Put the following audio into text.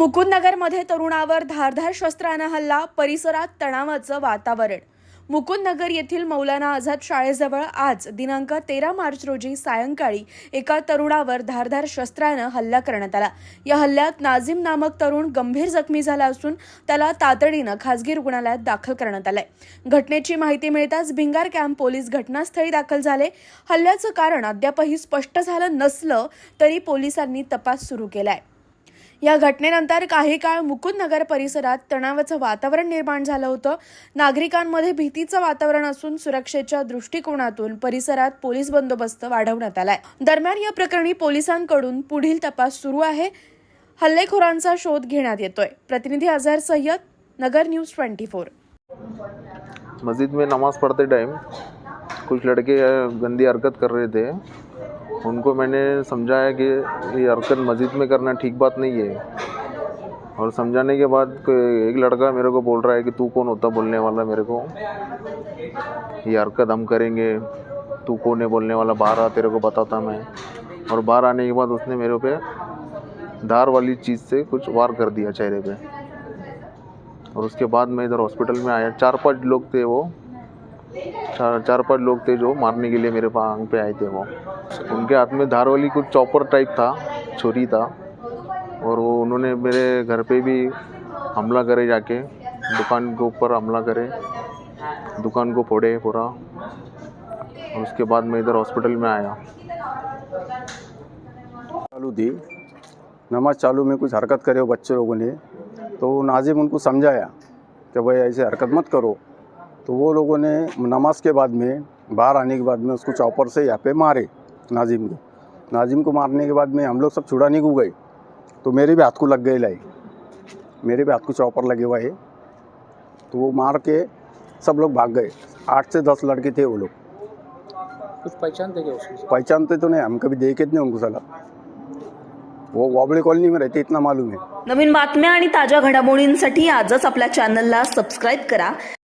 मुकुंदनगरमध्ये तरुणावर धारधार शस्त्रानं हल्ला परिसरात तणावाचं वातावरण. मुकुंदनगर येथील मौलाना आझाद शाळेजवळ आज दिनांक तेरा मार्च रोजी सायंकाळी एका तरुणावर धारधार शस्त्रानं हल्ला करण्यात आला. या हल्ल्यात नाझीम नामक तरुण गंभीर जखमी झाला असून त्याला तातडीनं खासगी रुग्णालयात दाखल करण्यात आलंय. घटनेची माहिती मिळताच भिंगार कॅम्प पोलीस घटनास्थळी दाखल झाले. हल्ल्याचं कारण अद्यापही स्पष्ट झालं नसलं तरी पोलिसांनी तपास सुरू केलाय. या घटनेनंतर काही काळ मुकुंदनगर परिसरात तणावाचं वातावरण निर्माण झालं होतं. नागरिकांमध्ये भीतीचं वातावरण असून सुरक्षेच्या दृष्टिकोनातून परिसरात पोलीस बंदोबस्त वाढवण्यात आलाय. दरम्यान या प्रकरणी पोलिसांकडून पुढील तपास सुरू आहे. हल्लेखोरांचा शोध घेण्यात येतोय. प्रतिनिधी Azhar Sayyad Nagar news twenty four. मस्जिद में नमाज़ पढ़ते टाइम कुछ लड़के गंदी हरकत कर रहे थे। उनको मैंने समझाया कि ये हरकत मस्जिद में करना ठीक बात नहीं है। और समझाने के बाद एक लड़का मेरे को बोल रहा है कि तू कौन होता बोलने वाला मेरे को? ये हरकत हम करेंगे। तू कौन है बोलने वाला? बाहर आ, तेरे को बताता मैं। और बाहर आने के बाद उसने मेरे पे धार वाली चीज़ से कुछ वार कर दिया चेहरे पे। और उसके बाद मैं इधर हॉस्पिटल में आया। चार पाँच लोग थे वो। चार चार पाँच लोग थे जो मारने के लिए मेरे पांग पे आए थे वो। उनके हाथ में धार वाली कुछ चॉपर टाइप था, छुरी था। और वो उन्होंने मेरे घर पे भी हमला करे जाके, दुकान के ऊपर हमला करे, दुकान को फोड़े पूरा और उसके बाद मैं इधर हॉस्पिटल में आया। चालू थी। नमाज़ चालू में कुछ हरकत करे हो बच्चे लोगों ने तो नाजिम उनको समझाया कि भाई ऐसे हरकत मत करो। तो वो लोगों ने नमाज़ के बाद में बाहर आने के बाद में उसको चॉपर से यहाँ पे मारे नाजिम को। नाजिम को मारने के बाद में हम लोग सब छुड़ाने को गए। तो मेरे भी हाथ को लग गए लाई। मेरे भी हाथ को चॉपर लगे हुआ है। तो वो मार के सब लोग भाग गए। आठ से दस लड़के थे वो लोग। कुछ पहचानते क्या उसको पहचानते तो नहीं हम कभी देखे नहीं उनको सला। वो वाबड़ी कॉलोनी में रहते इतना मालूम है। नवीन बातम्या आणि ताज्या घडामोडींसाठी आजच आपल्या चॅनलला सबस्क्राईब करा.